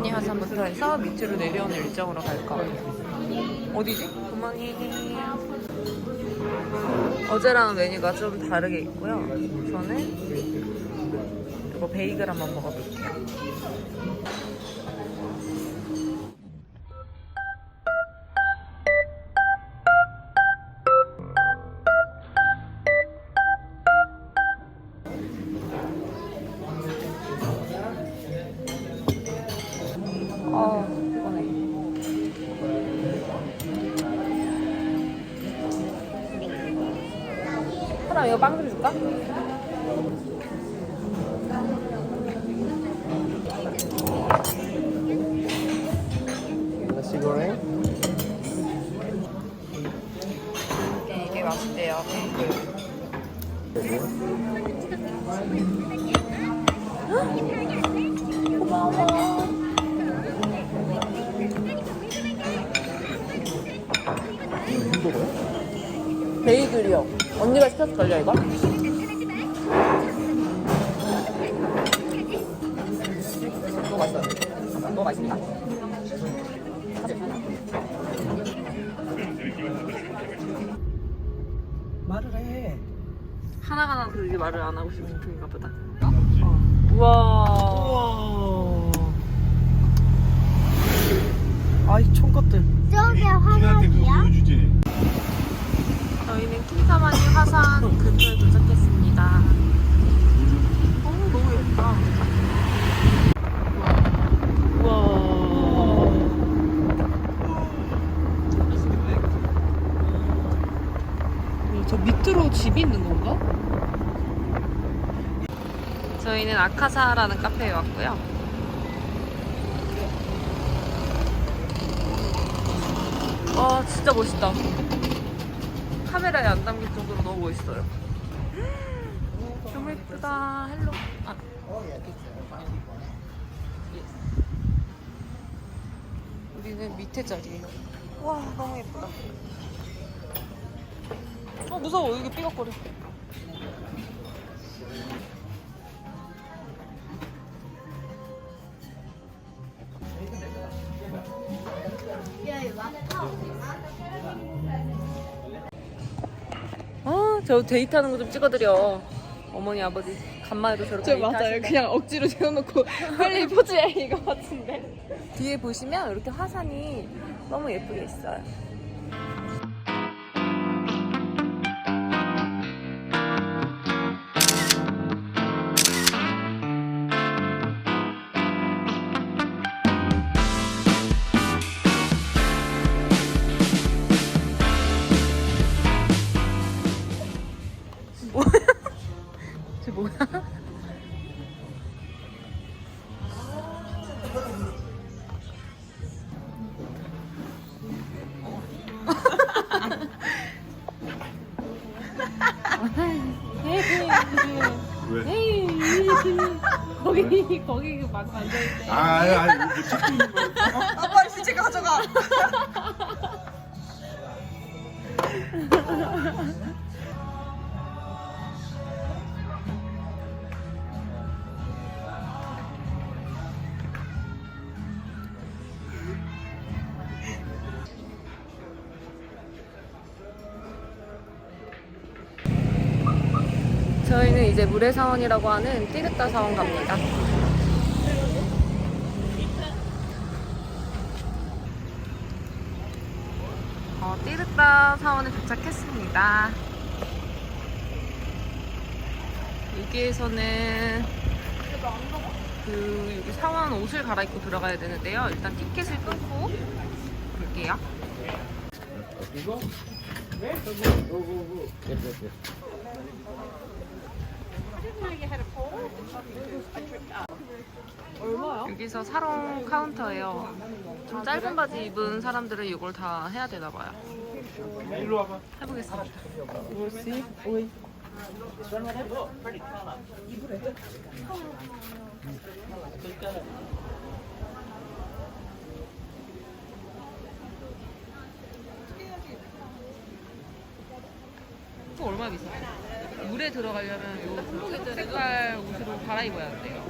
10시부터 킨타마니 하산부터 해서 밑으로 내려오는 일정으로 갈 거예요. 어디지? 구멍이. 어제랑 메뉴가 좀 다르게 있고요. 저는 이거 베이글 한번 먹어볼게요. 사람 이거 빵 그려줄까? 언니가 시켰을걸요, 이거? 너무 맛있어요. 너무 맛있다. 말을 해 하나하나 그게 말을 안 하고 싶은가 보다. 어. 우와. 아이 총것들 저게 화장이야? 저희는 킨타마니 화산 근처에 도착했습니다. 어. 어, 저 밑으로 집이 있는 건가? 저희는 아카사라는 카페에 왔고요. 와, 진짜 멋있다. 카메라에 안 담길 정도로 너무 멋있어요. 너무 예쁘다. 헬로. 아. 우리는 밑에 자리에요. 와, 너무 예쁘다. 어, 무서워. 여기 삐걱거려. 저 데이트하는 거 좀 찍어드려. 어머니, 아버지. 간만에도 저렇게 저 맞아요. 데이트하시네. 그냥 억지로 재워놓고 빨리 포즈해 이거 같은데. 뒤에 보시면 이렇게 화산이 너무 예쁘게 있어요. 거기 거기 막 앉아 있대. 아 아니 아니 이거 찍고 있는 거 아빠 시체 가져가. 저희는 이제 물의 사원이라고 하는 띠르따 사원 갑니다. 어, 띠르따 사원에 도착했습니다. 여기에서는 그 여기 사원 옷을 갈아입고 들어가야 되는데요. 일단 티켓을 끊고 볼게요. 여기서 사롱 카운터예요. 좀 짧은 바지 입은 사람들은 이걸 다 해야 되나 봐요. 일로 와봐. 해보겠습니다. 또 얼마 비싸요? 물에 들어가려면 요 색깔 옷으로 갈아입어야 돼요.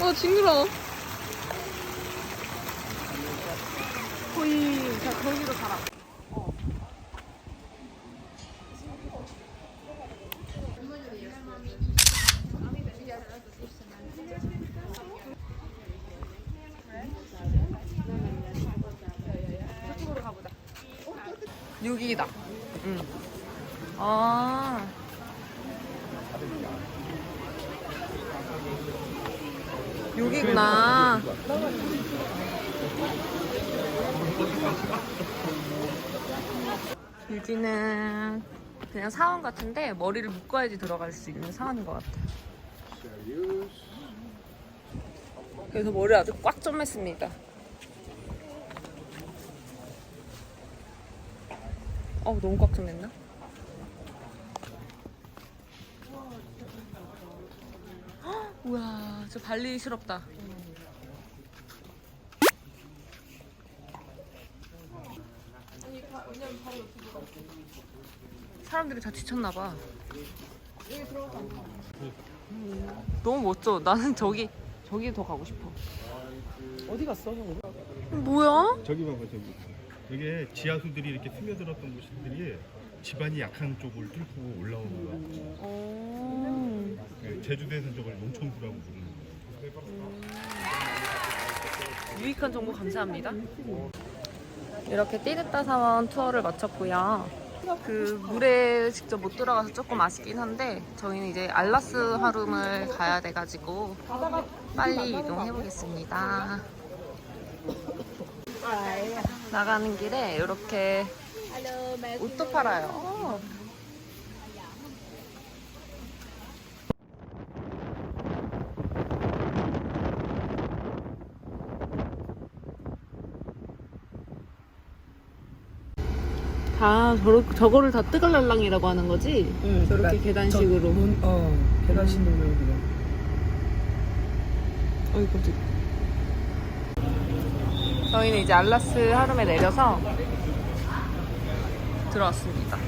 어, 징그러워. 거의, 자, 거기로 가라. 여기다. 응. 아. 여기구나. 여기는 그냥 사원 같은데 머리를 묶어야지 들어갈 수 있는 사원인 것 같아요. 그래서 머리 아주 꽉 좀맸습니다. 어우 너무 꽉 좀맸나? 우와 저 발리스럽다. 사람들이 다 지쳤나 봐. 너무 멋져. 나는 저기 저기 더 가고 싶어. 어디 갔어? 뭐야? 저기 봐봐 저기. 이게 지하수들이 이렇게 스며들었던 곳들이 지반이 약한 쪽을 뚫고 올라오는 거야. 어... 그 제주도에서는 저걸 농촌수라고 부르는 유익한 정보 감사합니다. 이렇게 띠드따 사원 투어를 마쳤고요. 그 물에 직접 못 들어가서 조금 아쉽긴 한데 저희는 이제 알라스 하룸을 가야 돼가지고 빨리 이동해 보겠습니다. 나가는 길에 이렇게 옷도 팔아요. 다 저러, 저거를 다 뜨갈랄랑이라고 하는 거지? 저렇게 계단식으로. 어, 계단식 놓으면 그냥. 어이 깜짝 저희는 이제 알라스 하룸에 내려서 들어왔습니다.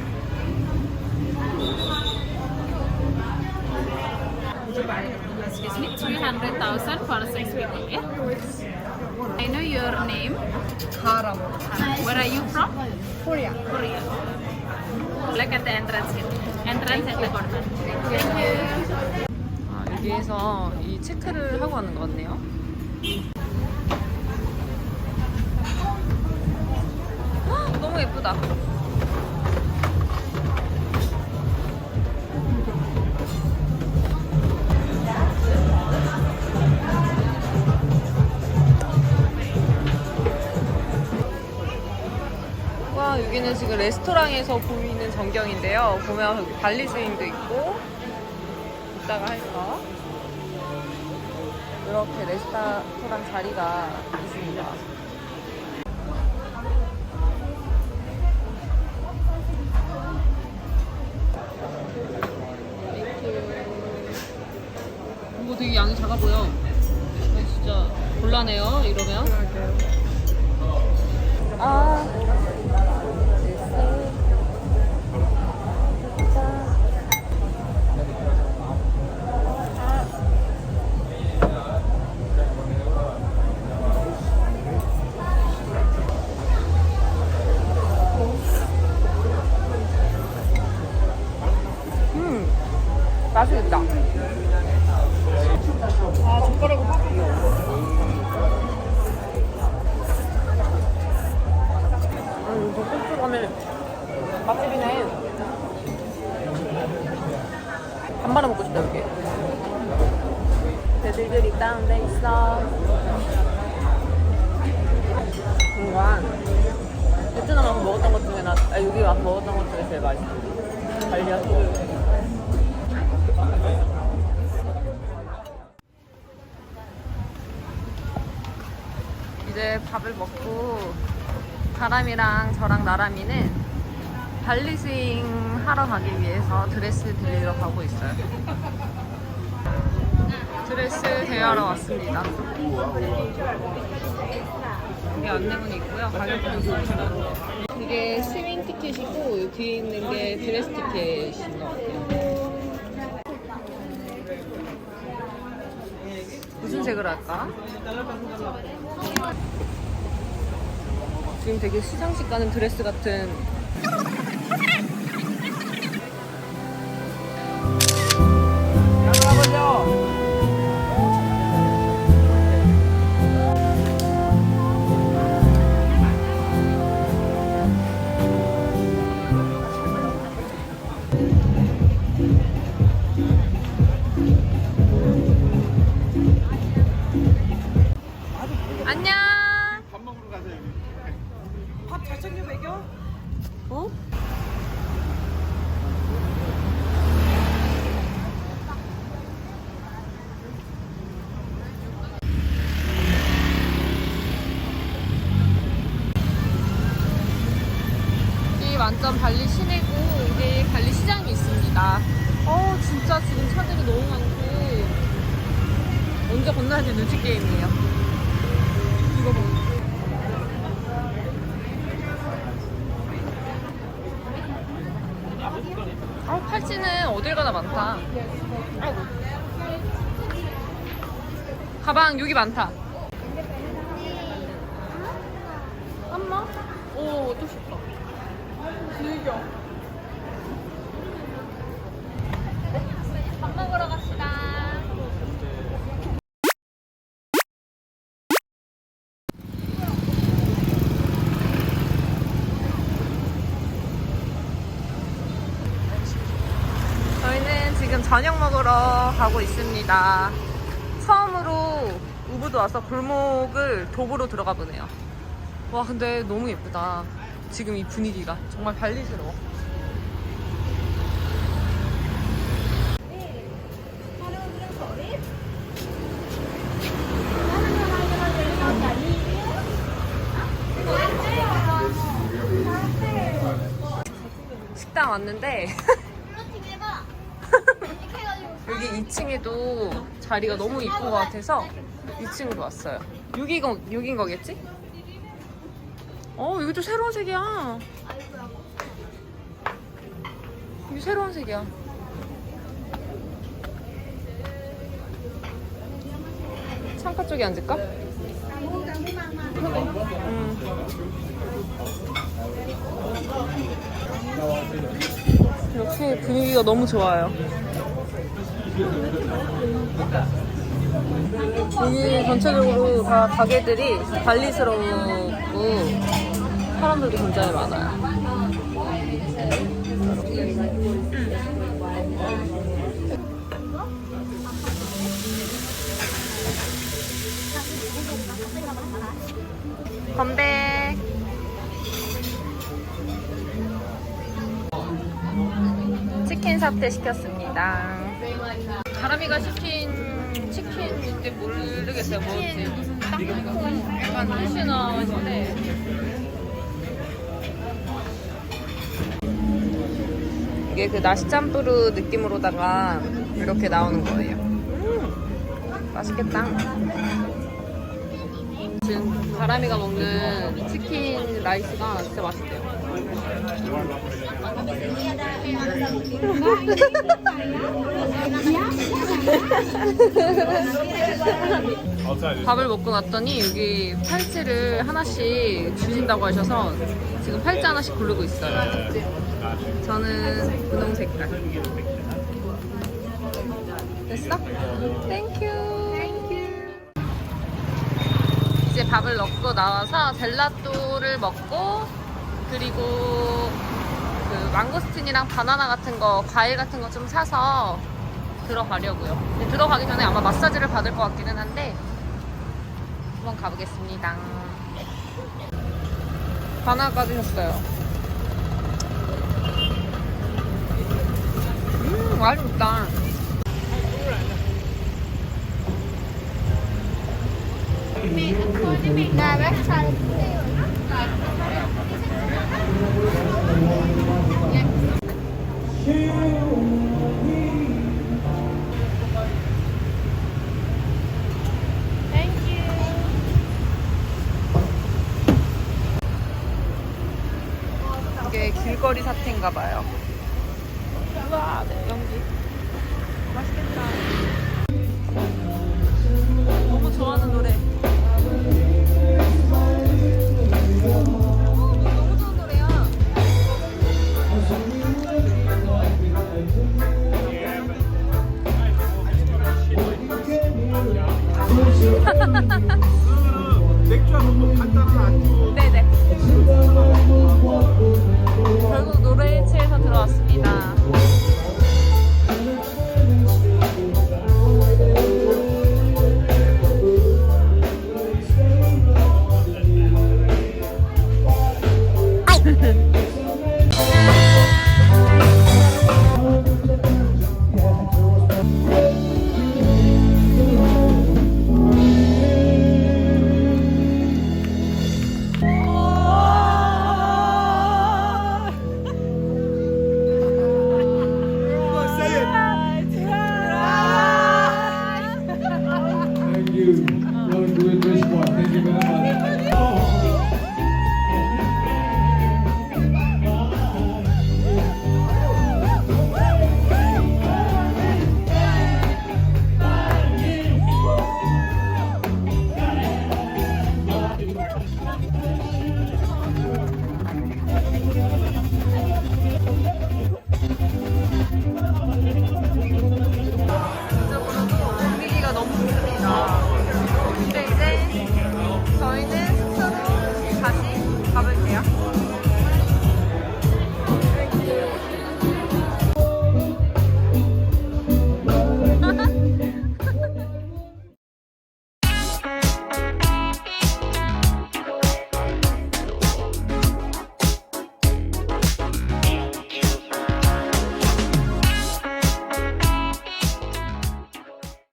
Excuse me, 300,000 for six people, yeah? I know your name. Karam. Where are you from? Korea. Korea. Look at the entrance here. Entrance at the corner. Thank you. 아, 여기에서 이 체크를 하고 가는 것 같네요. 헉, 너무 예쁘다. 레스토랑에서 보이는 전경인데요. 보면 여기 발리 스윙도 있고 이따가 할까? 이렇게 레스토랑 자리가 있습니다. 이거 되게 양이 작아 보여. 진짜 곤란해요, 이러면. 아. 맛있겠다. 바람이랑 저랑 나람이는 발리 스윙 하러 가기 위해서 드레스 빌리러 가고 있어요. 드레스 대여하러 왔습니다. 여기 안내문이 있고요. 가격은 있습니다. 이게 스윙 티켓이고 뒤에 있는 게 드레스 티켓인 것 같아요. 무슨 색을 할까? 지금 되게 시상식 가는 드레스 같은 여기 많다. 엄마? 오, 또 싶다. 즐겨. 밥 먹으러 갑시다. 저희는 지금 저녁 먹으러 가고 있습니다. 우부도 와서 골목을 도보로 들어가 보네요. 와, 근데 너무 예쁘다. 지금 이 분위기가 정말 발리스러워. 식당 왔는데 여기 2층에도 자리가 너무 이쁜 것 같아서 2층으로 왔어요. 6인, 거, 6인 거겠지? 어, 여기도 새로운 색이야. 여기 새로운 색이야. 창가 쪽에 앉을까? 음. 이렇게 분위기가 너무 좋아요. 여기 전체적으로 다 가게들이 발리스러우고 사람들도 굉장히 많아요. 건배. 치킨 사태 시켰습니다. 가람이가 시킨 치킨인지 모르겠어요. 뭐지? 무슨 땅콩 약간 쿠시나인데 이게 그 나시 짬뿌르 느낌으로다가 이렇게 나오는 거예요. 음, 맛있겠다. 지금 가람이가 먹는 치킨 라이스가 진짜 맛있대요. 밥을 먹고 났더니 여기 팔찌를 하나씩 주신다고 하셔서 지금 팔찌 하나씩 고르고 있어요. 저는 분홍 색깔. 됐어? 땡큐. 이제 밥을 넣고 나와서 젤라또를 먹고 그리고 그 망고스틴이랑 바나나 같은 거, 과일 같은 거 좀 사서 들어가려고요. 들어가기 전에 아마 마사지를 받을 것 같기는 한데 한번 가보겠습니다. 바나나 까주셨어요. 음, 맛있다. 음. 길거리 사태인가 봐요.